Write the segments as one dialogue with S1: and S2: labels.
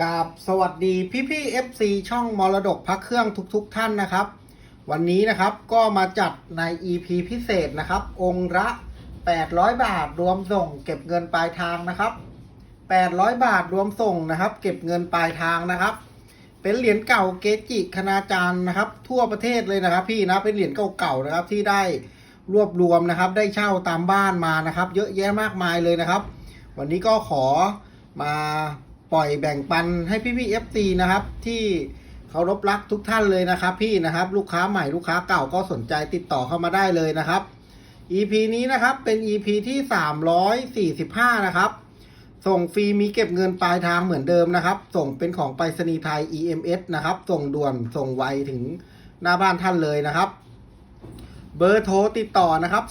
S1: กราบสวัสดีพี่พี่ FC ช่องมรดกพักเครื่องทุกๆทท่านนะครับ วันนี้นะครับก็มาจัดใน EP พิเศษนะครับ องค์ละ 800 บาทรวมส่ง เก็บเงินปลายทางนะครับ 800 บาทรวมส่งนะครับ เก็บเงินปลายทางนะครับ เป็นเหรียญเก่าเกจิคณาจารย์นะครับ ทั่วประเทศเลยนะครับพี่นะเป็นเหรียญเก่าๆนะครับที่ได้รวบรวมนะครับ ได้เช่าตามบ้านมานะครับ เยอะแยะมากมายเลยนะครับ วันนี้ก็ขอมา ปล่อยแบ่งปันให้พี่พี่เอฟซีนะครับ ที่เคารพรักทุกท่านเลยนะครับ พี่นะครับ ลูกค้าใหม่ลูกค้าเก่าก็สนใจติดต่อเข้ามาได้เลยนะครับ EP นี้นะครับเป็น EP ที่ 345 นะครับ ส่งฟรีมีเก็บเงินปลายทางเหมือนเดิมนะครับ ส่งเป็นของไปรษณีย์ไทย EMS นะครับ ส่งด่วนส่งไวถึงหน้าบ้านท่านเลยนะครับ เบอร์โทรติดต่อนะครับ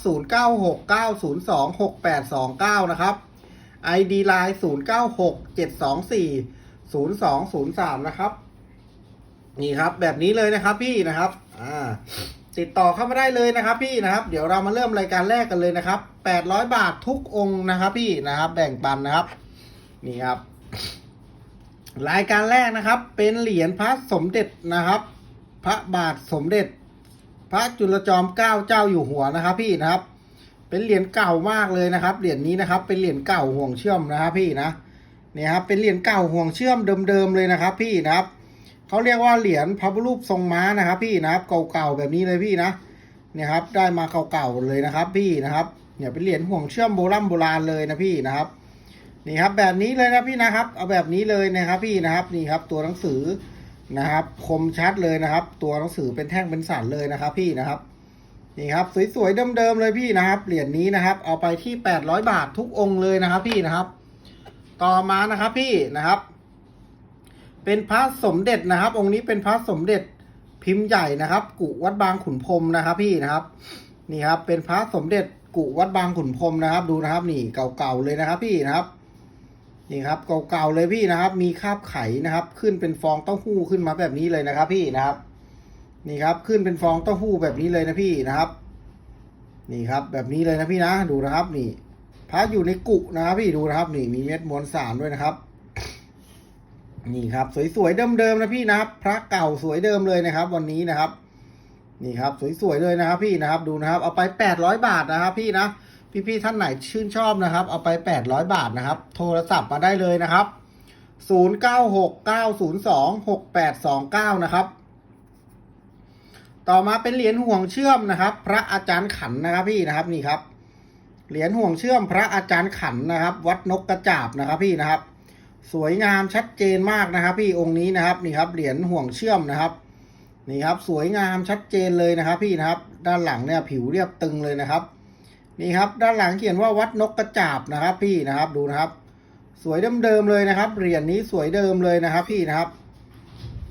S1: 0969026829 นะครับ ID Line 0967240203 นะครับ นี่ครับแบบนี้เลยนะครับพี่นะครับอ่าติดต่อเข้ามาได้เลยนะครับ พี่นะครับ เดี๋ยวเรามาเริ่มรายการแรกกันเลยนะครับ 800 บาททุกองค์นะครับ พี่นะครับ แบ่งปันนะครับ นี่ครับ รายการแรกนะครับ เป็นเหรียญพระสมเด็จนะครับ พระบาทสมเด็จ พระจุลจอมเกล้าเจ้าอยู่หัวนะครับ พี่นะครับ เป็นเหรียญเก่ามากเลยนะครับ เหรียญนี้นะครับ เป็นเหรียญเก่าห่วงเชื่อมนะครับพี่นะเนี่ยครับเป็นเหรียญเก่าห่วงเชื่อมเดิมๆเลยนะครับ พี่นะครับเขาเรียกว่าเหรียญพระรูปทรงม้านะครับ พี่นะครับเก่าๆแบบนี้เลยพี่นะเนี่ยครับได้มาเก่าๆเลยนะครับ พี่นะครับเนี่ยเป็นเหรียญห่วงเชื่อมโบราณโบราณเลยนะพี่นะครับนี่ครับแบบนี้เลยนะพี่นะครับ เอาแบบนี้เลยนะครับ พี่นะครับนี่ครับตัวหนังสือนะครับ คมชัดเลยนะครับ ตัวหนังสือเป็นแท่งเป็นสันเลยนะครับ พี่นะครับ นี่ครับสวยๆเดิมๆเลยพี่นะครับเหรียญนี้นะครับ เอาไปที่ 800 บาททุกองค์เลยนะครับ พี่นะครับ ต่อมานะครับพี่นะครับ เป็นพระสมเด็จนะครับ องค์นี้เป็นพระสมเด็จพิมพ์ใหญ่นะครับ กุวัดบางขุนพรมนะครับ พี่นะครับนี่ครับ เป็นพระสมเด็จกุวัดบางขุนพรมนะครับ ดูนะครับ นี่เก่าๆเลยนะครับ พี่นะครับนี่ครับเก่าๆเลยพี่นะครับ มีคราบไขนะครับ ขึ้นเป็นฟองเต้าหู้ขึ้นมาแบบนี้เลยนะครับ พี่นะครับ นี่ครับขึ้นเป็นฟองเต้าหู้แบบนี้เลยนะพี่นะครับ นี่ครับแบบนี้เลยนะพี่นะดูนะครับนี่พระอยู่ในกุนะครับพี่ดูนะครับ นี่มีเม็ดมวลสารด้วยนะครับ นี่ครับ สวยๆเดิมๆนะพี่นะครับ พระเก่าสวยเดิมเลยนะครับ วันนี้นะครับ นี่ครับสวยๆเลยนะครับ พี่นะครับดูนะครับ เอาไปแปดร้อยบาทนะครับ พี่นะพี่ๆท่านไหนชื่นชอบนะครับ เอาไปแปดร้อยบาทนะครับ โทรศัพท์มาได้เลยนะครับศูนย์เก้าหกเก้าศูนย์สองหกแปดสองเก้านะครับ ต่อมาเป็นเหรียญห่วงเชื่อมนะครับ พระอาจารย์ขันนะครับพี่นะครับนี่ครับ เหรียญห่วงเชื่อมพระอาจารย์ขันนะครับ วัดนกกระจาบนะครับพี่นะครับ สวยงามชัดเจนมากนะครับ พี่องค์นี้นะครับนี่ครับเหรียญห่วงเชื่อมนะครับนี่ครับสวยงามชัดเจนเลยนะครับ พี่นะครับ ด้านหลังเนี่ยผิวเรียบตึงเลยนะครับนี่ครับด้านหลังเขียนว่าวัดนกกระจาบนะครับ พี่นะครับดูนะครับ สวยเดิมๆเลยนะครับเหรียญนี้สวยเดิมเลยนะครับ พี่นะครับ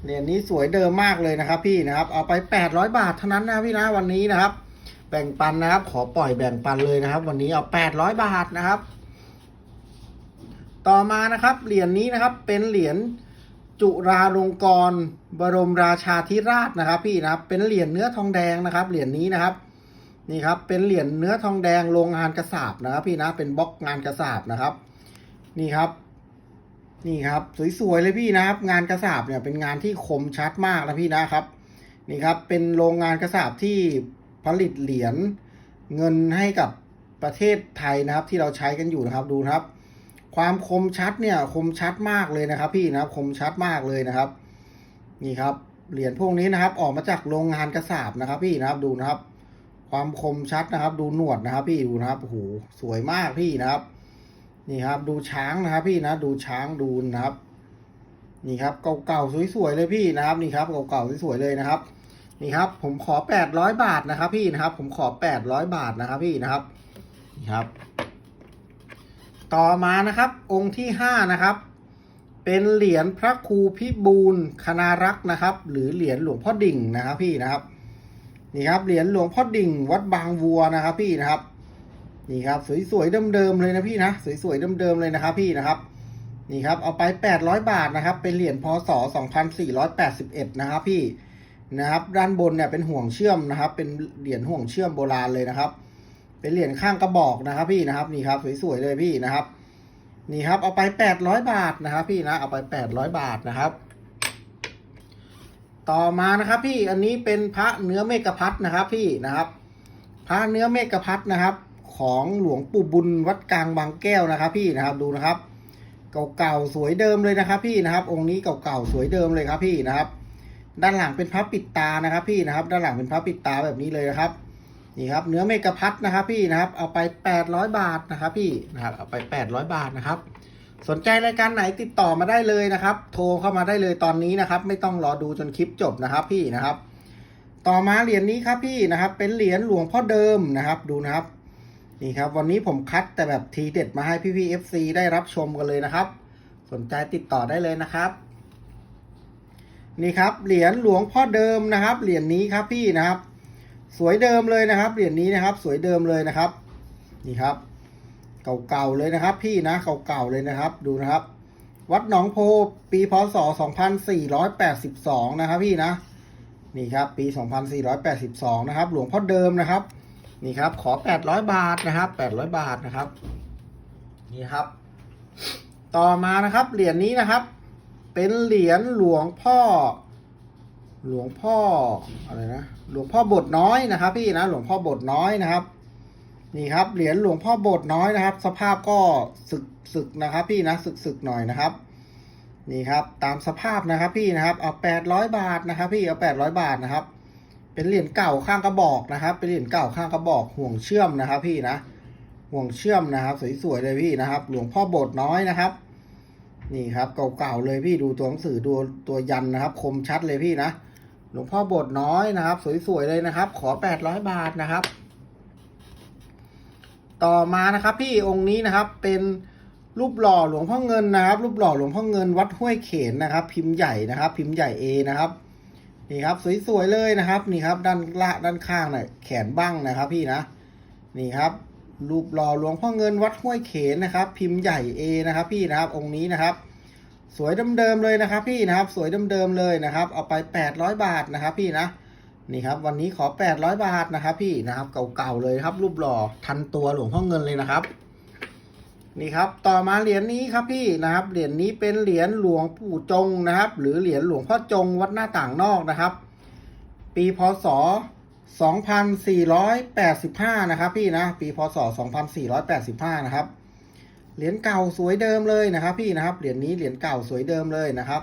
S1: เหรียญนี้สวยเดิมมากเลยนะครับ พี่นะครับ เอาไปแปดร้อยบาทเท่านั้นนะพี่นะวันนี้นะครับ แบ่งปันนะครับ ขอปล่อยแบ่งปันเลยนะครับ วันนี้เอาแปดร้อยบาทนะครับ ต่อมานะครับเหรียญนี้นะครับเป็นเหรียญจุราลงกรบรมราชาธิราชนะครับ พี่นะครับ เป็นเหรียญเนื้อทองแดงนะครับ เหรียญนี้นะครับนี่ครับเป็นเหรียญเนื้อทองแดงโรงงานกระสาบนะครับ พี่นะเป็นบล็อกงานกระสาบนะครับ นี่ครับ นี่ครับสวยๆเลยพี่นะครับ งานกระสาบเนี่ยเป็นงานที่คมชัดมากนะพี่นะครับ นี่ครับเป็นโรงงานกระสาบที่ผลิตเหรียญเงินให้กับประเทศไทยนะครับ ที่เราใช้กันอยู่นะครับดูนะครับ ความคมชัดเนี่ยคมชัดมากเลยนะครับ พี่นะครับ คมชัดมากเลยนะครับ นี่ครับเหรียญพวกนี้นะครับ ออกมาจากโรงงานกระสาบนะครับ พี่นะครับดูนะครับ ความคมชัดนะครับ ดูหนวดนะครับ พี่ดูนะครับโอ้โหสวยมากพี่นะครับ นี่ครับ ดูช้างนะครับพี่นะดูช้างดูนะครับ นี่ครับเก่าๆสวยๆเลยพี่นะครับ นี่ครับเก่าๆสวยๆเลยนะครับ นี่ครับ ผมขอแปดร้อยบาทนะครับ พี่นะครับ ผมขอแปดร้อยบาทนะครับ พี่นะครับนี่ครับ ต่อมานะครับ องค์ที่ห้านะครับ เป็นเหรียญพระครูพิบูลคณารักษ์นะครับ หรือเหรียญหลวงพ่อดิ่งนะครับ พี่นะครับ นี่ครับเหรียญหลวงพ่อดิ่ง วัดบางวัวนะครับ พี่นะครับ นี่ครับสวยๆเดิมๆเลยนะพี่นะสวยๆเดิมๆเลยนะครับพี่นะครับนี่ครับเอาไป800 บาทนะครับ เป็นเหรียญพศ2481นะครับพี่นะครับด้านบนเนี่ยเป็นห่วงเชื่อมนะครับ เป็นเหรียญห่วงเชื่อมโบราณเลยนะครับ เป็นเหรียญข้างกระบอกนะครับ พี่นะครับนี่ครับสวยๆเลยพี่นะครับ นี่ครับเอาไปแปดร้อยบาทนะครับ พี่นะเอาไปแปดร้อยบาทนะครับ ต่อมานะครับ พี่อันนี้เป็นพระเนื้อเมกะพัดนะครับ พี่นะครับ พระเนื้อเมกะพัดนะครับ ของหลวงปู่บุญวัดกลางบางแก้วนะครับ พี่นะครับดูนะครับ เก่าๆสวยเดิมเลยนะครับ พี่นะครับ องค์นี้เก่าๆสวยเดิมเลยครับพี่นะครับ ด้านหลังเป็นพระปิดตานะครับ พี่นะครับ ด้านหลังเป็นพระปิดตาแบบนี้เลยนะครับนี่ครับ เนื้อเมกะพัดนะครับ พี่นะครับ เอาไปแปดร้อยบาทนะครับ พี่นะครับเอาไปแปดร้อยบาทนะครับ สนใจรายการไหนติดต่อมาได้เลยนะครับ โทรเข้ามาได้เลยตอนนี้นะครับ ไม่ต้องรอดูจนคลิปจบนะครับ พี่นะครับต่อมาเหรียญนี้ครับพี่นะครับ เป็นเหรียญหลวงพ่อเดิมนะครับ ดูนะครับ นี่ครับ วันนี้ผมคัดแต่แบบทีเด็ดมาให้พี่พี่เอฟซีได้รับชมกันเลยนะครับ สนใจติดต่อได้เลยนะครับ นี่ครับเหรียญหลวงพ่อเดิมนะครับ เหรียญนี้ครับพี่นะครับ สวยเดิมเลยนะครับ เหรียญนี้นะครับ สวยเดิมเลยนะครับ นี่ครับ เก่าๆเลยนะครับ พี่นะเก่าๆเลยนะครับ ดูนะครับ วัดหนองโพปีพศ 2482 นะครับ พี่นะนี่ครับ ปี 2482 นะครับ หลวงพ่อเดิมนะครับ นี่ครับ ขอ 800 บาทนะครับ 800 บาทนะครับ นี่ครับ ต่อมานะครับ เหรียญนี้นะครับ เป็นเหรียญหลวงพ่อ หลวงพ่ออะไรนะ หลวงพ่อบทน้อยนะครับ พี่นะ หลวงพ่อบทน้อยนะครับ นี่ครับ เหรียญหลวงพ่อบทน้อยนะครับ สภาพก็สึกสึกนะครับ พี่นะสึกสึกหน่อยนะครับ นี่ครับ ตามสภาพนะครับ พี่นะครับ เอาแปดร้อยบาทนะครับ พี่ เอาแปดร้อยบาทนะครับ เป็นเหรียญเก่าข้างกระบอกนะครับ เป็นเหรียญเก่าข้างกระบอกห่วงเชื่อมนะครับ พี่นะ ห่วงเชื่อมนะครับ สวยๆเลยพี่นะครับ หลวงพ่อโบสน้อยนะครับ นี่ครับเก่าๆเลยพี่ดูตัวหนังสือดูตัวยันนะครับ คมชัดเลยพี่นะ หลวงพ่อโบสน้อยนะครับ สวยๆเลยนะครับ ขอแปดร้อยบาทนะครับ ต่อมานะครับ พี่องค์นี้นะครับเป็นรูปหล่อหลวงพ่อเงินนะครับ รูปหล่อหลวงพ่อเงินวัดห้วยเขนนะครับ พิมพ์ใหญ่นะครับ พิมพ์ใหญ่เอนะครับ นี่ครับสวยๆเลยนะครับนี่ครับด้านละด้านข้างเนี่ยแขนบ้างนะครับพี่นะนี่ครับรูปหล่อหลวงพ่อเงินวัดห้วยเขนนะครับ พิมพ์ใหญ่เอนะครับ พี่นะครับองค์นี้นะครับ สวยเดิมๆเลยนะครับ พี่นะครับสวยเดิมๆเลยนะครับ เอาไปแปดร้อยบาทนะครับ พี่นะนี่ครับ วันนี้ขอแปดร้อยบาทนะครับ พี่นะครับ เก่าๆเลยครับ รูปหล่อทันตัวหลวงพ่อเงินเลยนะครับ นี่ครับต่อมาเหรียญนี้ครับพี่นะครับเหรียญนี้เป็นเหรียญหลวงปู่จงนะครับ หรือเหรียญหลวงพ่อจงวัดหน้าต่างนอกนะครับ ปีพศ 2485 นะครับพี่นะปีพศ 2485 นะครับเหรียญเก่าสวยเดิมเลยนะครับพี่นะครับเหรียญนี้เหรียญเก่าสวยเดิมเลยนะครับ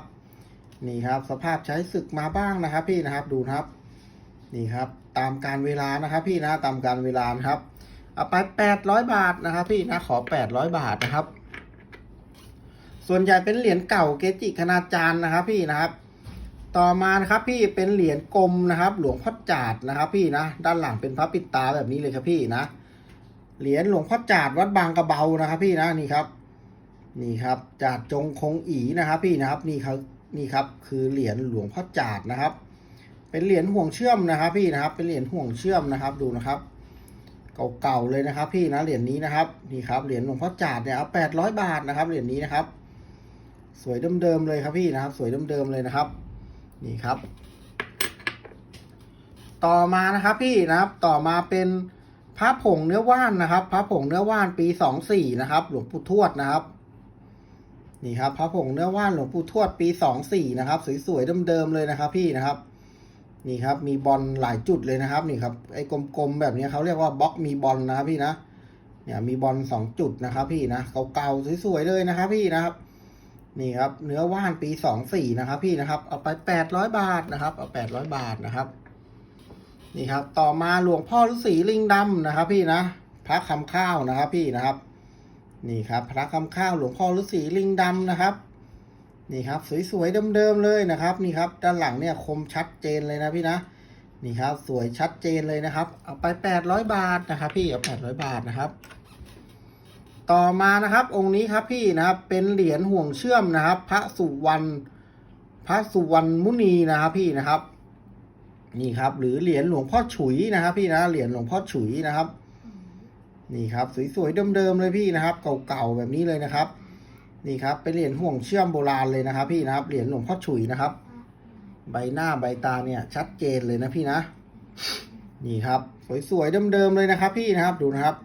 S1: นี่ครับสภาพใช้ศึกมาบ้างนะครับ พี่นะครับดูนะครับ นี่ครับตามการเวลานะครับ พี่นะตามการเวลานะครับ เอาไปแปดร้อยบาทนะครับ พี่นะขอแปดร้อยบาทนะครับ ส่วนใหญ่เป็นเหรียญเก่าเกจิคณาจารย์นะครับ พี่นะครับ ต่อมานะครับ พี่เป็นเหรียญกลมนะครับ หลวงพ่อจาดนะครับ พี่นะด้านหลังเป็นพระปิดตาแบบนี้เลยครับพี่นะเหรียญหลวงพ่อจาดวัดบางกระเบานะครับ พี่นะนี่ครับ นี่ครับจาดจงคงอีนะครับ พี่นะครับนี่ครับนี่ครับ คือเหรียญหลวงพ่อจาดนะครับ เป็นเหรียญห่วงเชื่อมนะครับ พี่นะครับ เป็นเหรียญห่วงเชื่อมนะครับดูนะครับ เก่าๆเลยนะครับ พี่นะเหรียญนี้นะครับนี่ครับเหรียญหลวงพ่อจาดเนี่ยเอาแปดร้อยบาทนะครับเหรียญนี้นะครับ สวยเดิมๆเลยครับพี่นะครับ สวยเดิมๆเลยนะครับ นี่ครับ ต่อมานะครับพี่นะครับ ต่อมาเป็นพระผงเนื้อว่านนะครับ พระผงเนื้อว่านปีสองสี่นะครับ หลวงปู่ทวดนะครับ นี่ครับ พระผงเนื้อว่านหลวงปู่ทวดปีสองสี่นะครับ สวยๆเดิมๆเลยนะครับ พี่นะครับ นี่ครับมีบอลหลายจุดเลยนะครับนี่ครับไอ้กลมๆแบบนี้เขาเรียกว่าบล็อกมีบอลนะครับพี่นะเนี่ยมีบอลสองจุดนะครับ พี่นะเก่าๆสวยๆเลยนะครับ พี่นะครับ นี่ครับ เนื้อว่านปีสองสี่นะครับ พี่นะครับเอาไปแปดร้อยบาทนะครับเอาแปดร้อยบาทนะครับ นี่ครับ ต่อมาหลวงพ่อฤาษีลิงดำนะครับ พี่นะพระคำข้าวนะครับ พี่นะครับ นี่ครับ พระคำข้าวหลวงพ่อฤาษีลิงดำนะครับ นี่ครับ สวยๆเดิมๆเลยนะครับ นี่ครับ ด้านหลังเนี่ยคมชัดเจนเลยนะพี่นะ นี่ครับ สวยชัดเจนเลยนะครับ เอาไปแปดร้อยบาทนะครับ พี่เอาแปดร้อยบาทนะครับ ต่อมานะครับ องค์นี้ครับพี่นะครับ เป็นเหรียญห่วงเชื่อมนะครับ พระสุวรรณพระสุวรรณมุนีนะครับ พี่นะครับ นี่ครับ หรือเหรียญหลวงพ่อฉุยนะครับ พี่นะเหรียญหลวงพ่อฉุยนะครับ นี่ครับ สวยๆเดิมๆเลยพี่นะครับ เก่าๆแบบนี้เลยนะครับ นี่ครับเป็นเหรียญห่วงเชื่อมโบราณเลยนะครับ พี่นะครับเหรียญหลวงพ่อฉุยนะครับ ใบหน้าใบตาเนี่ยชัดเจนเลยนะพี่นะ นี่ครับ สวยๆเดิมๆเลยนะครับ พี่นะครับดูนะครับ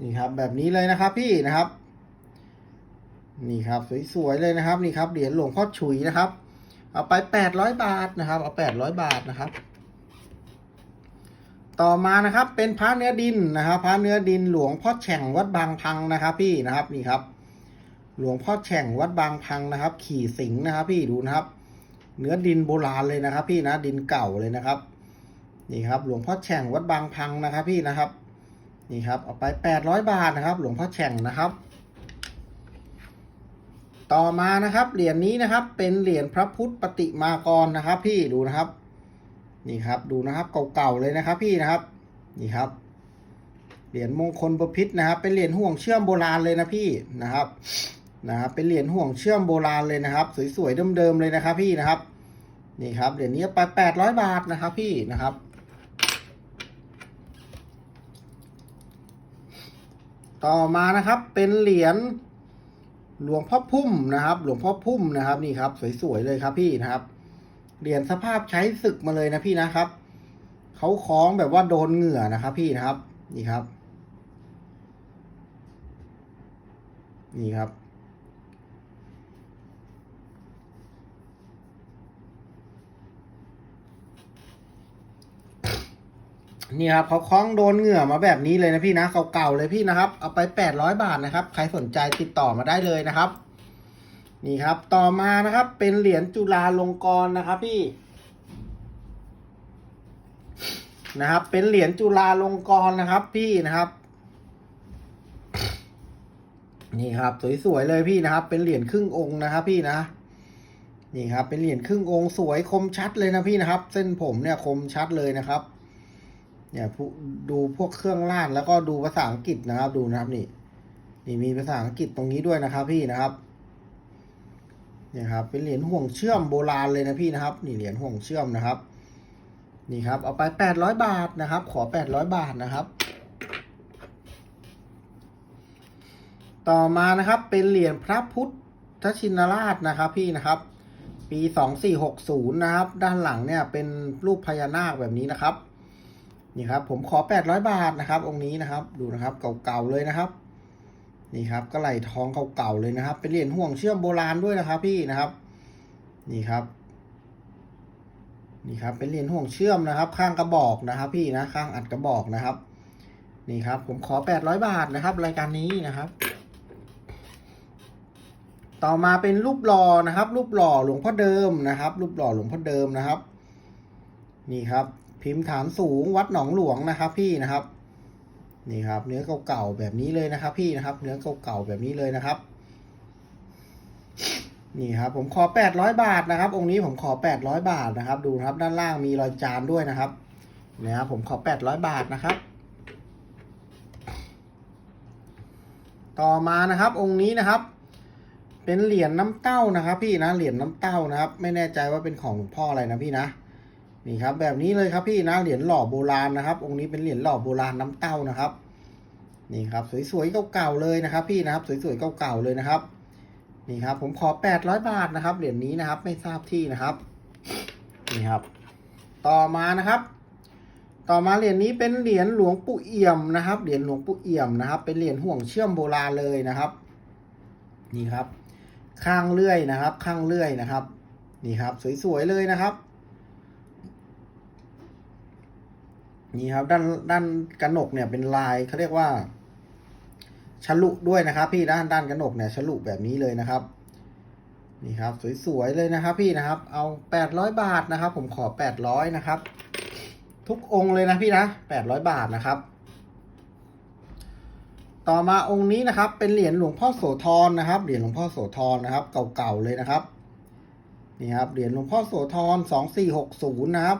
S1: นี่ครับแบบนี้เลยนะครับพี่นะครับ นี่ครับสวยๆเลยนะครับ นี่ครับเหรียญหลวงพ่อฉุยนะครับ เอาไปแปดร้อยบาทนะครับ เอาแปดร้อยบาทนะครับ ต่อมานะครับเป็นพระเนื้อดินนะครับพระเนื้อดินหลวงพ่อแฉ่งวัดบางพังนะครับ พี่นะครับนี่ครับ หลวงพ่อแฉ่งวัดบางพังนะครับ ขี่สิงนะครับ พี่ดูนะครับ เนื้อดินโบราณเลยนะครับ พี่นะดินเก่าเลยนะครับ นี่ครับ หลวงพ่อแฉ่งวัดบางพังนะครับ พี่นะครับ นี่ครับเอาไปแปดร้อยบาทนะครับ หลวงพ่อแฉ่งนะครับ ต่อมานะครับเหรียญนี้นะครับ เป็นเหรียญพระพุทธปฏิมากรนะครับ พี่ดูนะครับ นี่ครับ ดูนะครับเก่าๆเลยนะครับพี่นะครับนี่ครับ เหรียญมงคลประพิษนะครับ เป็นเหรียญห่วงเชื่อมโบราณเลยนะพี่นะครับนะครับเป็นเหรียญห่วงเชื่อมโบราณเลยนะครับ สวยๆเดิมๆเลยนะครับ พี่นะครับ นี่ครับเหรียญนี้ไปแปดร้อยบาทนะครับ พี่นะครับต่อมานะครับเป็นเหรียญหลวงพ่อพุ่มนะครับ หลวงพ่อพุ่มนะครับนี่ครับ สวยๆเลยครับพี่นะครับ เหรียญสภาพใช้ศึกมาเลยนะพี่นะครับเขาคล้องแบบว่าโดนเหงื่อนะครับ พี่นะครับ นี่ครับ นี่ครับ นี่ครับเขาคล้องโดนเหงื่อมาแบบนี้เลยนะพี่นะเก่าๆเลยพี่นะครับ เอาไปแปดร้อยบาทนะครับ ใครสนใจติดต่อมาได้เลยนะครับ นี่ครับ ต่อมานะครับ เป็นเหรียญจุฬาลงกรณ์นะครับพี่นะครับ เป็นเหรียญจุฬาลงกรณ์นะครับ พี่นะครับ นี่ครับ สวยๆเลยพี่นะครับ เป็นเหรียญครึ่งองค์นะครับ พี่นะนี่ครับ เป็นเหรียญครึ่งองค์สวยคมชัดเลยนะพี่นะครับ เส้นผมเนี่ยคมชัดเลยนะครับ เนี่ยดูพวกเครื่องล่างแล้วก็ดูภาษาอังกฤษนะครับ ดูนะครับนี่ นี่มีภาษาอังกฤษตรงนี้ด้วยนะครับ พี่นะครับ เนี่ยครับเป็นเหรียญห่วงเชื่อมโบราณเลยนะพี่นะครับ นี่เหรียญห่วงเชื่อมนะครับ นี่ครับเอาไปแปดร้อยบาทนะครับ ขอแปดร้อยบาทนะครับ ต่อมานะครับเป็นเหรียญพระพุทธชินราชนะครับพี่นะครับ ปีสองสี่หกศูนย์นะครับ ด้านหลังเนี่ยเป็นรูปพญานาคแบบนี้นะครับนี่ครับผมขอแปดร้อยบาทนะครับ องค์นี้นะครับ ดูนะครับเก่าๆเลยนะครับ นี่ครับก็ไหลทองเก่าๆเลยนะครับ เป็นเหรียญห่วงเชื่อมโบราณด้วยนะครับ พี่นะครับ นี่ครับ นี่ครับ เป็นเหรียญห่วงเชื่อมนะครับ ข้างกระบอกนะครับ พี่นะข้างอัดกระบอกนะครับ นี่ครับ ผมขอแปดร้อยบาทนะครับ รายการนี้นะครับ ต่อมาเป็นรูปหล่อนะครับ รูปหล่อหลวงพ่อเดิมนะครับ รูปหล่อหลวงพ่อเดิมนะครับ นี่ครับ พิมพ์ฐานสูงวัดหนองหลวงนะครับ พี่นะครับ นี่ครับ เนื้อเก่าๆแบบนี้เลยนะครับ พี่นะครับ เนื้อเก่าๆแบบนี้เลยนะครับ นี่ครับ ผมขอแปดร้อยบาทนะครับ องค์นี้ผมขอแปดร้อยบาทนะครับ ดูครับด้านล่างมีรอยจานด้วยนะครับนะครับผมขอแปดร้อยบาทนะครับ ต่อมานะครับ องค์นี้นะครับ เป็นเหรียญน้ำเต้านะครับ พี่นะเหรียญน้ำเต้านะครับ ไม่แน่ใจว่าเป็นของหลวงพ่ออะไรนะพี่นะ นี่ครับแบบนี้เลยครับพี่นะเหรียญหล่อโบราณนะครับ องค์นี้เป็นเหรียญหล่อโบราณน้ำเต้านะครับ นี่ครับสวยๆเก่าๆเลยนะครับ พี่นะครับสวยๆเก่าๆเลยนะครับ นี่ครับ ผมขอแปดร้อยบาทนะครับเหรียญนี้นะครับ ไม่ทราบที่นะครับ นี่ครับ ต่อมานะครับ ต่อมาเหรียญนี้เป็นเหรียญหลวงปู่เอี่ยมนะครับ เหรียญหลวงปู่เอี่ยมนะครับ เป็นเหรียญห่วงเชื่อมโบราณเลยนะครับ นี่ครับ ข้างเลื่อยนะครับ ข้างเลื่อยนะครับ นี่ครับ สวยๆเลยนะครับ นี่ครับด้านด้านกระหนกเนี่ยเป็นลายเขาเรียกว่าฉลุด้วยนะครับ พี่ด้านด้านกระหนกเนี่ยฉลุแบบนี้เลยนะครับ นี่ครับ สวยๆเลยนะครับ พี่นะครับ เอาแปดร้อยบาทนะครับ ผมขอแปดร้อยนะครับ ทุกองค์เลยนะพี่นะแปดร้อยบาทนะครับ ต่อมาองค์นี้นะครับ เป็นเหรียญหลวงพ่อโสธรนะครับ เหรียญหลวงพ่อโสธรนะครับ เก่าๆเลยนะครับนี่ครับเหรียญหลวงพ่อโสธรสองสี่หกศูนย์นะครับ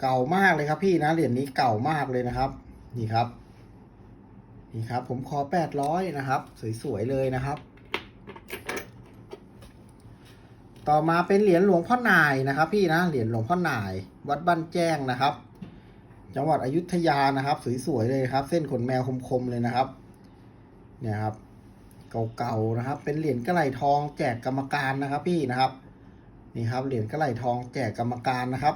S1: เก่ามากเลยครับพี่นะเหรียญนี้เก่ามากเลยนะครับ นี่ครับ นี่ครับ ผมขอแปดร้อยนะครับ สวยๆเลยนะครับ ต่อมาเป็นเหรียญหลวงพ่อหน่ายนะครับ พี่นะเหรียญหลวงพ่อหน่าย วัดบ้านแจ้งนะครับ จังหวัดอยุธยานะครับ สวยๆเลยครับ เส้นขนแมวคมๆเลยนะครับ เนี่ยครับเก่าๆนะครับ เป็นเหรียญกระไหลทองแจกกรรมการนะครับ พี่นะครับ นี่ครับเหรียญกระไหลทองแจกกรรมการนะครับ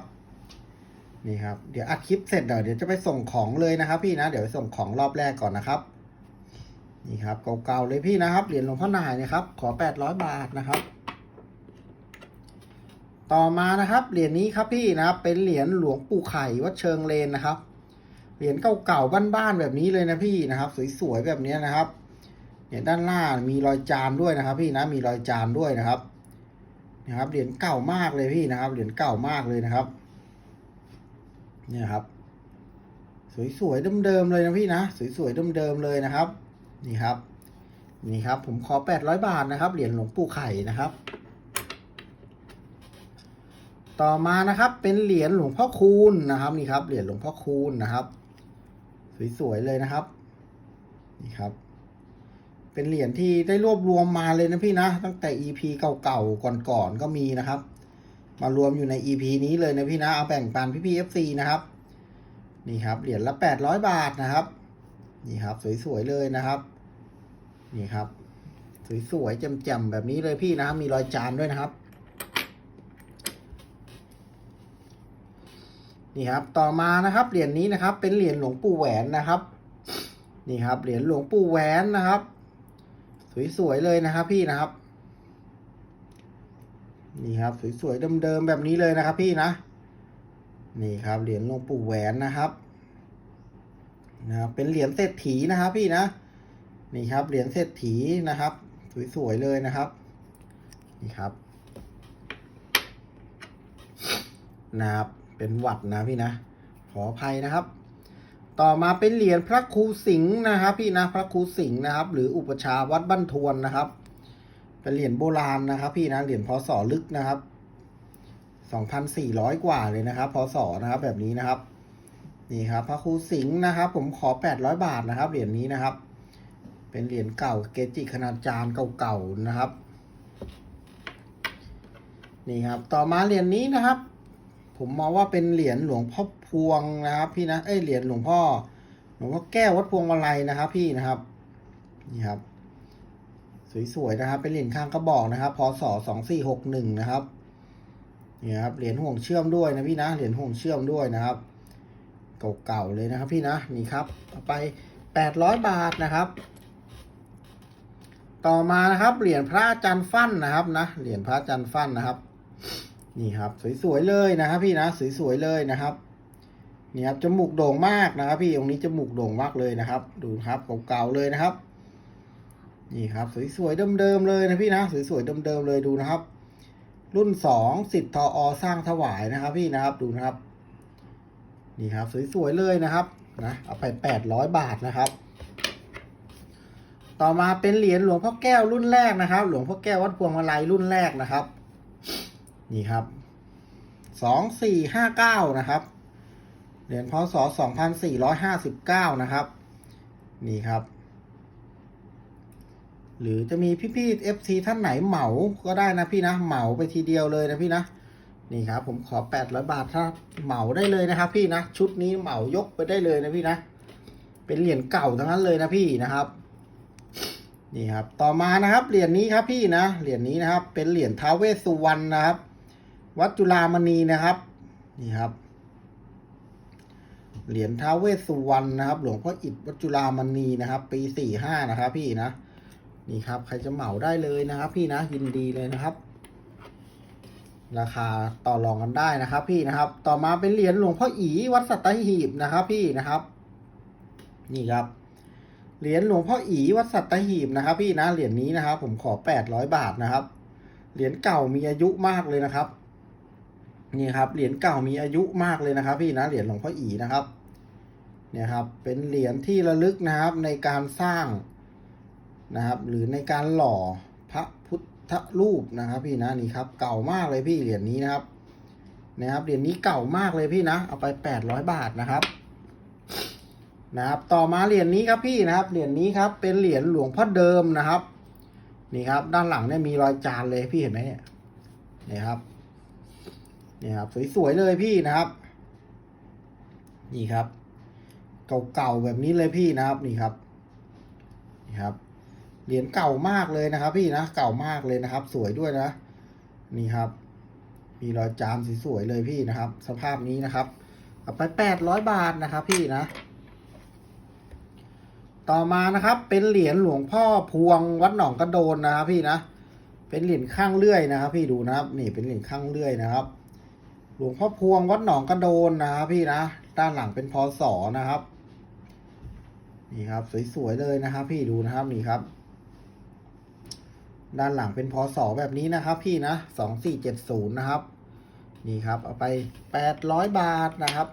S1: นี่ครับ เดี๋ยวอัดคลิปเสร็จเดี๋ยวเดี๋ยวจะไปส่งของเลยนะครับ พี่นะ เดี๋ยวไปส่งของรอบแรกก่อนนะครับ นี่ครับเก่าๆเลยพี่นะครับ เหรียญหลวงพ่อหนายนะครับ ขอแปดร้อยบาทนะครับ ต่อมานะครับ เหรียญนี้ครับพี่นะครับ เป็นเหรียญหลวงปู่ไข่วัดเชิงเลนนะครับ เหรียญเก่าๆบ้านๆแบบนี้เลยนะพี่นะครับ สวยๆแบบนี้นะครับ เนี่ยด้านล่างมีรอยจานด้วยนะครับ พี่นะ มีรอยจานด้วยนะครับ นะครับ เหรียญเก่ามากเลยพี่นะครับ เหรียญเก่ามากเลยนะครับ เนี่ยครับ สวยๆเดิมๆเลยนะพี่นะสวยๆเดิมๆเลยนะครับ นี่ครับ นี่ครับ ผมขอแปดร้อยบาทนะครับเหรียญหลวงปู่ไข่นะครับ ต่อมานะครับ เป็นเหรียญหลวงพ่อคูณนะครับ นี่ครับเหรียญหลวงพ่อคูณนะครับ สวยๆเลยนะครับ นี่ครับเป็นเหรียญที่ได้รวบรวมมาเลยนะพี่นะ ตั้งแต่ EP เก่าๆก่อนๆก็มีนะครับ มารวมอยู่ใน EP นี้เลยนะพี่นะ เอาแบ่งปันพี่ๆ FC นะครับ นี่ครับ เหรียญละแปดร้อยบาทนะครับ นี่ครับ สวยๆเลยนะครับ นี่ครับ สวยๆแจ่มๆแบบนี้เลยพี่นะครับ มีรอยจานด้วยนะครับ นี่ครับ ต่อมานะครับ เหรียญนี้นะครับ เป็นเหรียญหลวงปู่แหวนนะครับ นี่ครับ เหรียญหลวงปู่แหวนนะครับ สวยๆเลยนะครับพี่นะครับ นี่ครับ สวยๆเดิมๆแบบนี้เลยนะครับ พี่นะ นี่ครับเหรียญหลวงปู่แหวนนะครับนะครับ เป็นเหรียญเศรษฐีนะครับ พี่นะ นี่ครับเหรียญเศรษฐีนะครับ สวยๆเลยนะครับ นี่ครับนะครับ เป็นหวัดนะพี่นะ ขออภัยนะครับ ต่อมาเป็นเหรียญพระครูสิงห์นะครับ พี่นะ พระครูสิงห์นะครับ หรืออุปชาวัดบ้านทวนนะครับ เป็นเหรียญโบราณนะครับ พี่นะเหรียญพศลึกนะครับสองพันสี่ร้อยกว่าเลยนะครับพศนะครับ แบบนี้นะครับ นี่ครับพระครูสิงห์นะครับ ผมขอแปดร้อยบาทนะครับ เหรียญนี้นะครับ เป็นเหรียญเก่าเกจิคณาดจารย์เก่าๆนะครับ นี่ครับ ต่อมาเหรียญนี้นะครับ ผมมองว่าเป็นเหรียญหลวงพ่อพวงนะครับ พี่นะเอ้ยเหรียญหลวงพ่อหลวงพ่อแก้ววัดพวงมาลัยนะครับ พี่นะครับ นี่ครับ สวยๆนะครับ เป็นเหรียญข้างกระบอกนะครับพศสองสี่หกหนึ่งนะครับนี่ครับเหรียญห่วงเชื่อมด้วยนะพี่นะเหรียญห่วงเชื่อมด้วยนะครับ เก่าๆเลยนะครับพี่นะนี่ครับไปแปดร้อยบาทนะครับ ต่อมานะครับเหรียญพระอาจารย์ฟั่นนะครับนะเหรียญพระอาจารย์ฟั่นนะครับ นี่ครับ สวยๆเลยนะครับ พี่นะสวยๆเลยนะครับนี่ครับจมูกโด่งมากนะครับ พี่องค์นี้จมูกโด่งมากเลยนะครับ ดูครับเก่าๆเลยนะครับ นี่ครับ สวยๆเดิมๆเลยนะพี่นะ สวยๆเดิมๆเลยดูนะครับ รุ่นสองสิทธทออสร้างถวายนะครับ พี่นะครับดูนะครับ นี่ครับ สวยๆเลยนะครับนะเอาไปแปดร้อยบาทนะครับ ต่อมาเป็นเหรียญหลวงพ่อแก้วรุ่นแรกนะครับ หลวงพ่อแก้ววัดพวงมาลัยรุ่นแรกนะครับ นี่ครับสองสี่ห้าเก้านะครับเหรียญพศสองพันสี่ร้อยห้าสิบเก้านะครับ นี่ครับ หรือจะมีพี่ๆเอฟซีท่านไหนเหมาก็ได้นะพี่นะเหมาไปทีเดียวเลยนะพี่นะนี่ครับผมขอแปดร้อยบาทถ้าเหมาได้เลยนะครับ พี่นะชุดนี้เหมายกไปได้เลยนะพี่นะ เป็นเหรียญเก่าทั้งนั้นเลยนะพี่นะครับนี่ครับต่อมานะครับเหรียญนี้ครับพี่นะเหรียญนี้นะครับ เป็นเหรียญท้าเวสสุวรรณนะครับ วัดจุฬามณีนะครับนี่ครับเหรียญท้าเวสสุวรรณนะครับ หลวงพ่ออิฐวัดจุฬามณีนะครับ ปีสี่ห้านะครับ พี่นะ นี่ครับ ใครจะเหมาได้เลยนะครับ พี่นะยินดีเลยนะครับ ราคาต่อรองกันได้นะครับ พี่นะครับ ต่อมาเป็นเหรียญหลวงพ่ออีวัดสัตหีบนะครับ พี่นะครับ นี่ครับเหรียญหลวงพ่ออีวัดสัตหีบนะครับ พี่นะเหรียญนี้นะครับ ผมขอแปดร้อยบาทนะครับ เหรียญเก่ามีอายุมากเลยนะครับ นี่ครับเหรียญเก่ามีอายุมากเลยนะครับ พี่นะเหรียญหลวงพ่ออีนะครับ เนี่ยครับ เป็นเหรียญที่ระลึกนะครับในการสร้าง นะครับ หรือในการหล่อพระพุทธรูปนะครับ พี่นะนี่ครับ เก่ามากเลยพี่เหรียญนี้นะครับ นะครับเหรียญนี้เก่ามากเลยพี่นะ เอาไปแปดร้อยบาทนะครับ นะครับ ต่อมาเหรียญนี้ครับพี่นะครับ เหรียญนี้ครับ เป็นเหรียญหลวงพ่อเดิมนะครับ นี่ครับ ด้านหลังเนี่ยมีรอยจานเลยพี่เห็นไหมเนี่ยนี่ครับนี่ครับ สวยๆเลยพี่นะครับ นี่ครับ เก่าๆแบบนี้เลยพี่นะครับ นี่ครับ นี่ครับ เหรียญเก่ามากเลยนะครับ พี่นะเก่ามากเลยนะครับ สวยด้วยนะ นี่ครับ มีรอยจานสวยๆเลยพี่นะครับ สภาพนี้นะครับเอาไปแปดร้อยบาทนะครับ พี่นะ ต่อมานะครับ เป็นเหรียญหลวงพ่อพวงวัดหนองกระโดนนะครับ พี่นะเป็นเหรียญข้างเลื่อยนะครับ พี่ดูนะครับ นี่เป็นเหรียญข้างเลื่อยนะครับ หลวงพ่อพวงวัดหนองกระโดนนะครับ พี่นะด้านหลังเป็นพศนะครับ นี่ครับ สวยๆเลยนะครับ พี่ดูนะครับนี่ครับ ด้านหลังเป็นพศแบบนี้นะครับพี่นะสองสี่เจ็ดศูนย์นะครับ นี่ครับ เอาไปแปดร้อยบาทนะครับ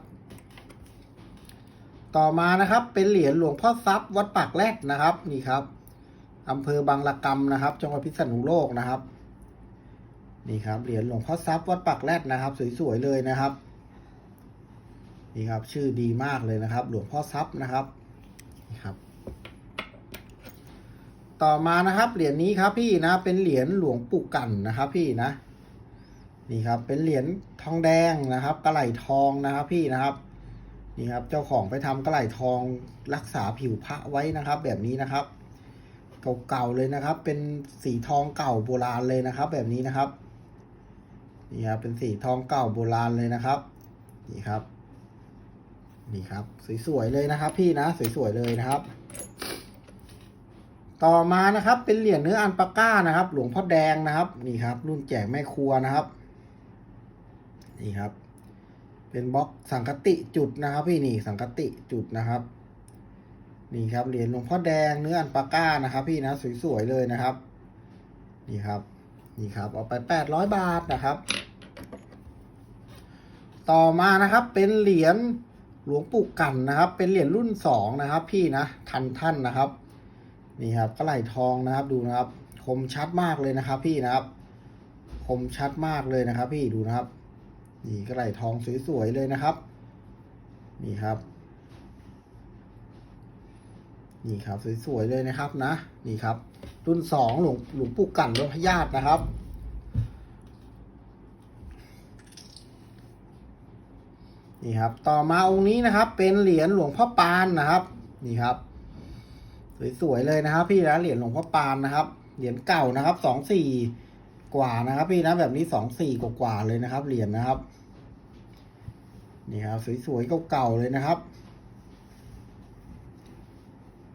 S1: ต่อมานะครับเป็นเหรียญหลวงพ่อทรัพย์วัดปากแรดนะครับ นี่ครับอำเภอบางละกำนะครับ จังหวัดพิษณุโลกนะครับ นี่ครับเหรียญหลวงพ่อทรัพย์วัดปากแรดนะครับ สวยๆเลยนะครับ นี่ครับชื่อดีมากเลยนะครับ หลวงพ่อทรัพย์นะครับนี่ครับ ต่อมานะครับ เหรียญนี้ครับพี่นะ เป็นเหรียญหลวงปู่กั่นนะครับ พี่นะ นี่ครับ เป็นเหรียญทองแดงนะครับ กระไหลทองนะครับ พี่นะครับ นี่ครับ เจ้าของไปทำกระไหลทองรักษาผิวพระไว้นะครับ แบบนี้นะครับ เก่าๆเลยนะครับ เป็นสีทองเก่าโบราณเลยนะครับ แบบนี้นะครับ นี่ครับ เป็นสีทองเก่าโบราณเลยนะครับ นี่ครับ นี่ครับ สวยๆเลยนะครับ พี่นะ สวยๆเลยนะครับ ต่อมานะครับเป็นเหรียญเนื้ออันปาก้านะครับ หลวงพ่อแดงนะครับนี่ครับ รุ่นแจกแม่ครัวนะครับ นี่ครับ เป็นบล็อกสังกติจุดนะครับพี่นี่สังกติจุดนะครับ นี่ครับเหรียญหลวงพ่อแดงเนื้ออันปาก้านะครับ พี่นะสวยๆเลยนะครับ นี่ครับ นี่ครับเอาไปแปดร้อยบาทนะครับ ต่อมานะครับเป็นเหรียญหลวงปู่กันนะครับ เป็นเหรียญรุ่นสองนะครับ พี่นะทันท่านนะครับ นี่ครับกระไหลทองนะครับดูนะครับ คมชัดมากเลยนะครับ พี่นะครับ คมชัดมากเลยนะครับ พี่ดูนะครับ นี่กระไหลทองสวยๆเลยนะครับ นี่ครับ นี่ครับสวยๆเลยนะครับนะ นี่ครับ รุ่นสองหลวงหลวงปู่กั่นวัดพญาตนะครับนี่ครับ ต่อมาองค์นี้นะครับ เป็นเหรียญหลวงพ่อปานนะครับ นี่ครับ สวยๆเลยนะครับ พี่นะเหรียญหลวงพ่อปานนะครับ เหรียญเก่านะครับสองสี่กว่านะครับ พี่นะแบบนี้สองสี่กว่าเลยนะครับเหรียญนะครับนี่ครับสวยๆเก่าๆเลยนะครับ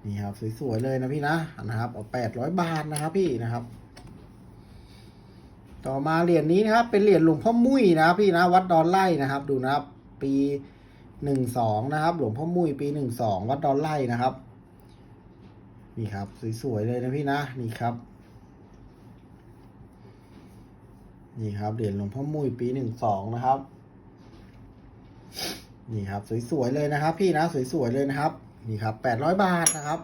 S1: นี่ครับสวยๆเลยนะพี่นะนะครับเอาแปดร้อยบาทนะครับ พี่นะครับ ต่อมาเหรียญนี้นะครับ เป็นเหรียญหลวงพ่อมุ้ยนะครับพี่นะวัดดอนไล่นะครับ ดูนะครับ ปีหนึ่งสองนะครับ หลวงพ่อมุ้ยปีหนึ่งสองวัดดอนไล่นะครับ นี่ครับ สวยๆเลยนะพี่นะ นี่ครับ นี่ครับเหรียญหลวงพ่อมุยปีหนึ่งสองนะครับ นี่ครับ สวยๆเลยนะครับ พี่นะสวยๆเลยนะครับ นี่ครับแปดร้อยบาทนะครับ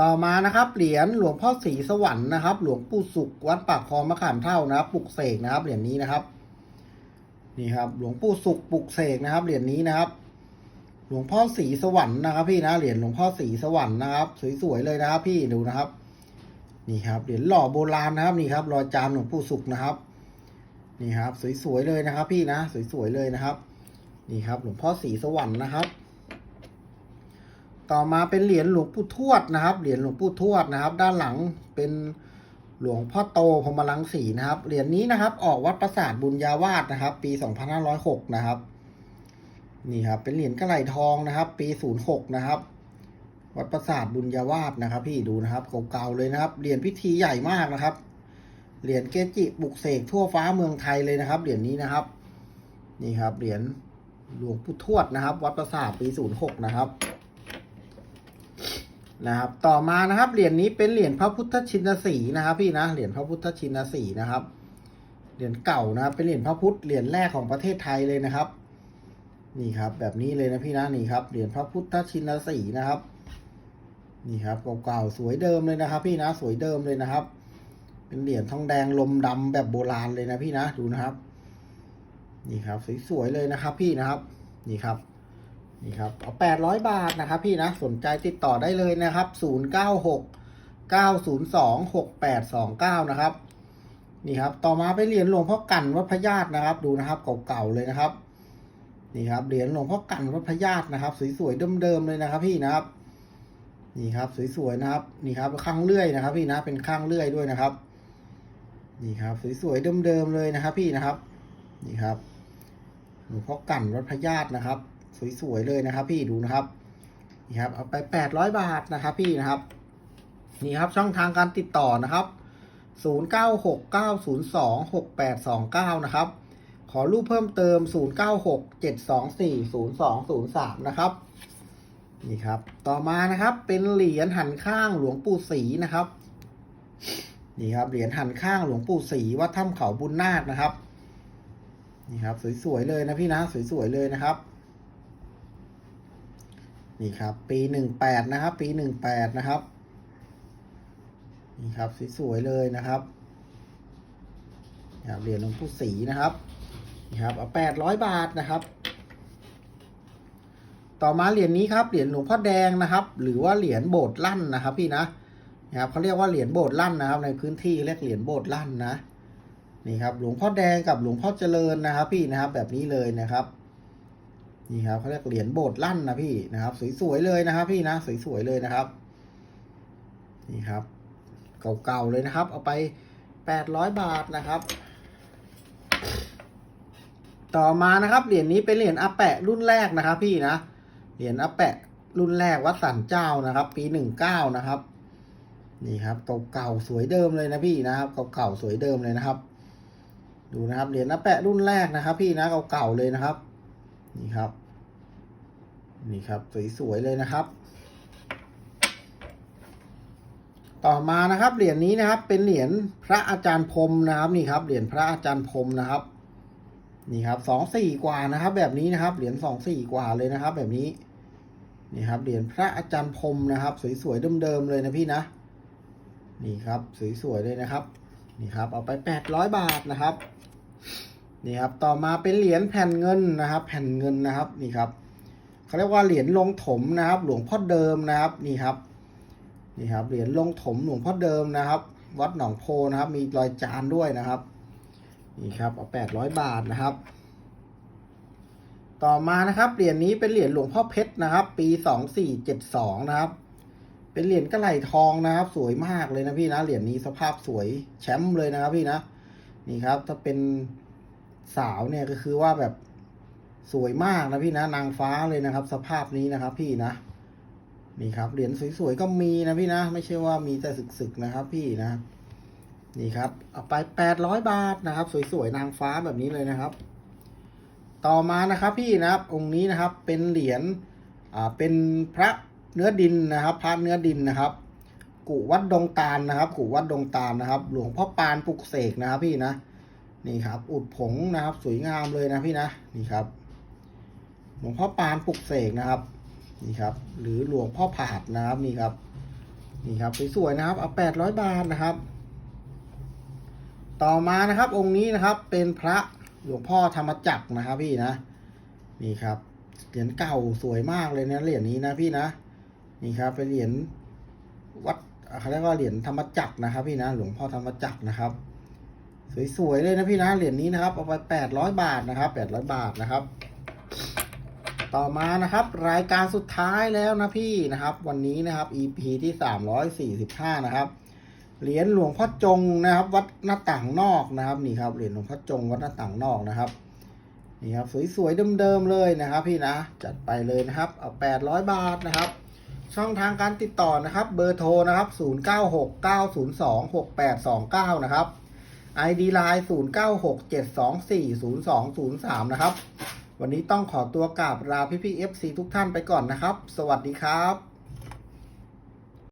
S1: ต่อมานะครับเหรียญหลวงพ่อศรีสวรรค์นะครับ หลวงปู่สุขวัดปากคลองมะขามเท่านะครับปลุกเสกนะครับเหรียญนี้นะครับ นี่ครับ หลวงปู่สุขปลุกเสกนะครับเหรียญนี้นะครับ หลวงพ่อศรีสวรรค์นะครับ พี่นะเหรียญหลวงพ่อศรีสวรรค์นะครับ สวยๆเลยนะครับ พี่ดูนะครับ นี่ครับเหรียญหล่อโบราณนะครับนี่ครับรอยจานหลวงปู่สุขนะครับ นี่ครับ สวยๆเลยนะครับ พี่นะสวยๆเลยนะครับ นี่ครับ หลวงพ่อศรีสวรรค์นะครับ ต่อมาเป็นเหรียญหลวงปู่ทวดนะครับ เหรียญหลวงปู่ทวดนะครับ ด้านหลังเป็นหลวงพ่อโตพรมลังสีนะครับเหรียญนี้นะครับ ออกวัดประสาทบุญญาวาสนะครับ ปี 2506 นะครับ นี่ครับ เป็นเหรียญกระไหลทองนะครับ ปี06นะครับ วัดประสาทบุญญาวาสนะครับ พี่ดูนะครับเก่าๆเลยนะครับ เหรียญพิธีใหญ่มากนะครับ เหรียญเกจิปลุกเสกทั่วฟ้าเมืองไทยเลยนะครับ เหรียญนี้นะครับ นี่ครับ เหรียญหลวงปู่ทวดนะครับ วัดประสาทปี06นะครับนะครับ ต่อมานะครับ เหรียญนี้เป็นเหรียญพระพุทธชินสีนะครับ พี่นะ เหรียญพระพุทธชินสีนะครับ เหรียญเก่านะครับ เป็นเหรียญพระพุทธ เหรียญแรกของประเทศไทยเลยนะครับ นี่ครับ แบบนี้เลยนะพี่นะนี่ครับเหรียญพระพุทธชินสีนะครับ นี่ครับเก่าๆสวยเดิมเลยนะครับ พี่นะสวยเดิมเลยนะครับ เป็นเหรียญทองแดงลมดำแบบโบราณเลยนะพี่นะดูนะครับ นี่ครับสวยๆเลยนะครับ พี่นะครับ นี่ครับนี่ครับเอาแปดร้อยบาทนะครับ พี่นะสนใจติดต่อได้เลยนะครับศูนย์เก้าหกเก้าศูนย์สองหกแปดสองเก้านะครับ นี่ครับ ต่อมาไปเหรียญหลวงพ่อกันวัดพญาตนะครับ ดูนะครับเก่าๆเลยนะครับ นี่ครับเหรียญหลวงพ่อกันวัดพญาตนะครับ สวยๆเดิมๆเลยนะครับ พี่นะครับ นี่ครับสวยๆนะครับ นี่ครับข้างเลื่อยนะครับ พี่นะเป็นข้างเลื่อยด้วยนะครับ นี่ครับสวยๆเดิมๆเลยนะครับ พี่นะครับ นี่ครับหลวงพ่อกันวัดพญาตนะครับ สวยๆเลยนะครับ พี่ดูนะครับ นี่ครับ เอาไปแปดร้อยบาทนะครับ พี่นะครับ นี่ครับช่องทางการติดต่อนะครับ 0 9 6 9 0 2 6 8 2 9 นะครับ ขอรูปเพิ่มเติม 0 9 6 7 2 4 0 2 0 3 นะครับ นี่ครับ ต่อมานะครับ เป็นเหรียญหันข้างหลวงปู่ศรีนะครับ นี่ครับ เหรียญหันข้างหลวงปู่ศรีวัดถ้ำเขาบุญนาคนะครับ นี่ครับ สวยๆเลยนะพี่นะ สวยๆเลยนะครับ นี่ครับ ปีหนึ่งแปดนะครับ ปีหนึ่งแปดนะครับ นี่ครับ สวยๆเลยนะครับนี่ครับเหรียญหลวงปู่ศรีนะครับ ครับเอาแปดร้อยบาทนะครับ ต่อมาเหรียญนี้ครับ เหรียญหลวงพ่อแดงนะครับ หรือว่าเหรียญโบสถ์ลั่นนะครับ พี่นะนะครับเขาเรียกว่าเหรียญโบสถ์ลั่นนะครับ ในพื้นที่เรียกเหรียญโบสถ์ลั่นนะนี่ครับหลวงพ่อแดงกับหลวงพ่อเจริญนะครับ พี่นะครับ แบบนี้เลยนะครับนี่ครับเขาเรียกเหรียญโบสถ์ลั่นนะพี่นะครับ สวยๆเลยนะครับ พี่นะสวยๆเลยนะครับ นี่ครับ เก่าๆเลยนะครับ เอาไปแปดร้อยบาทนะครับ ต่อมานะครับเหรียญนี้เป็นเหรียญอาแปะรุ่นแรกนะครับ พี่นะเหรียญอาแปะรุ่นแรกวัดสันเจ้านะครับ ปีหนึ่งเก้านะครับ นี่ครับเก่าๆสวยเดิมเลยนะพี่นะครับเก่าๆสวยเดิมเลยนะครับ ดูนะครับเหรียญอาแปะรุ่นแรกนะครับ พี่นะเก่าๆเลยนะครับ นี่ครับ นี่ครับสวยๆเลยนะครับ ต่อมานะครับเหรียญนี้นะครับ เป็นเหรียญพระอาจารย์พรมนะครับ นี่ครับเหรียญพระอาจารย์พรมนะครับ นี่ครับสองสี่กว่านะครับ แบบนี้นะครับ เหรียญสองสี่กว่าเลยนะครับ แบบนี้ นี่ครับ เหรียญพระอาจารย์พรมนะครับ สวยๆเดิมๆเลยนะพี่นะ นี่ครับ สวยๆเลยนะครับ นี่ครับ เอาไปแปดร้อยบาทนะครับ นี่ครับ ต่อมาเป็นเหรียญแผ่นเงินนะครับ แผ่นเงินนะครับ นี่ครับเขาเรียกว่าเหรียญลงถมนะครับ หลวงพ่อเดิมนะครับ นี่ครับ นี่ครับ เหรียญลงถมหลวงพ่อเดิมนะครับ วัดหนองโพนะครับ มีรอยจานด้วยนะครับ นี่ครับเอาแปดร้อยบาทนะครับ ต่อมานะครับเหรียญนี้เป็นเหรียญหลวงพ่อเพชรนะครับ ปีสองสี่เจ็ดสองนะครับ เป็นเหรียญกระไหลทองนะครับ สวยมากเลยนะพี่นะเหรียญนี้สภาพสวยแชมป์เลยนะครับพี่นะนี่ครับ ถ้าเป็นสาวเนี่ยก็คือว่าแบบสวยมากนะพี่นะนางฟ้าเลยนะครับ สภาพนี้นะครับ พี่นะนี่ครับเหรียญสวยๆก็มีนะพี่นะ ไม่ใช่ว่ามีแต่สึกๆนะครับ พี่นะ นี่ครับ เอาไปแปดร้อยบาทนะครับ สวยๆนางฟ้าแบบนี้เลยนะครับ ต่อมานะครับพี่นะครับ องค์นี้นะครับเป็นเหรียญอ่าเป็นพระเนื้อดินนะครับ พระเนื้อดินนะครับ กุวัดดงตาลนะครับ กุวัดดงตาลนะครับ หลวงพ่อปานปลุกเสกนะครับ พี่นะนี่ครับ อุดผงนะครับ สวยงามเลยนะพี่นะนี่ครับ หลวงพ่อปานปลุกเสกนะครับนี่ครับ หรือหลวงพ่อผาดนะครับนี่ครับนี่ครับสวยๆนะครับเอาแปดร้อยบาทนะครับ ต่อมานะครับองค์นี้นะครับเป็นพระหลวงพ่อธรรมจักรนะครับพี่นะ นี่ครับเหรียญเก่าสวยมากเลยนะเหรียญนี้นะพี่นะ นี่ครับเป็นเหรียญวัดเขาเรียกว่าเหรียญธรรมจักรนะครับ พี่นะหลวงพ่อธรรมจักรนะครับ สวยๆเลยนะพี่นะเหรียญนี้นะครับเอาไปแปดร้อยบาทนะครับแปดร้อยบาทนะครับ ต่อมานะครับ รายการสุดท้ายแล้วนะพี่นะครับ วันนี้นะครับ EP ที่สามร้อยสี่สิบห้านะครับ เหรียญหลวงพ่อจงนะครับ วัดหน้าต่างนอกนะครับนี่ครับเหรียญหลวงพ่อจงวัดหน้าต่างนอกนะครับนี่ครับสวยๆเดิมๆเลยนะครับ พี่นะจัดไปเลยนะครับเอาแปดร้อยบาทนะครับ ช่องทางการติดต่อนะครับ เบอร์โทรนะครับศูนย์เก้าหกเก้าศูนย์สองหกแปดสองเก้านะครับ ID Line 0 9 6 7 2 4 0 2 0 3 นะครับ วันนี้ต้องขอตัวกราบลาพี่พี่ FC ทุกท่านไปก่อนนะครับ สวัสดีครับ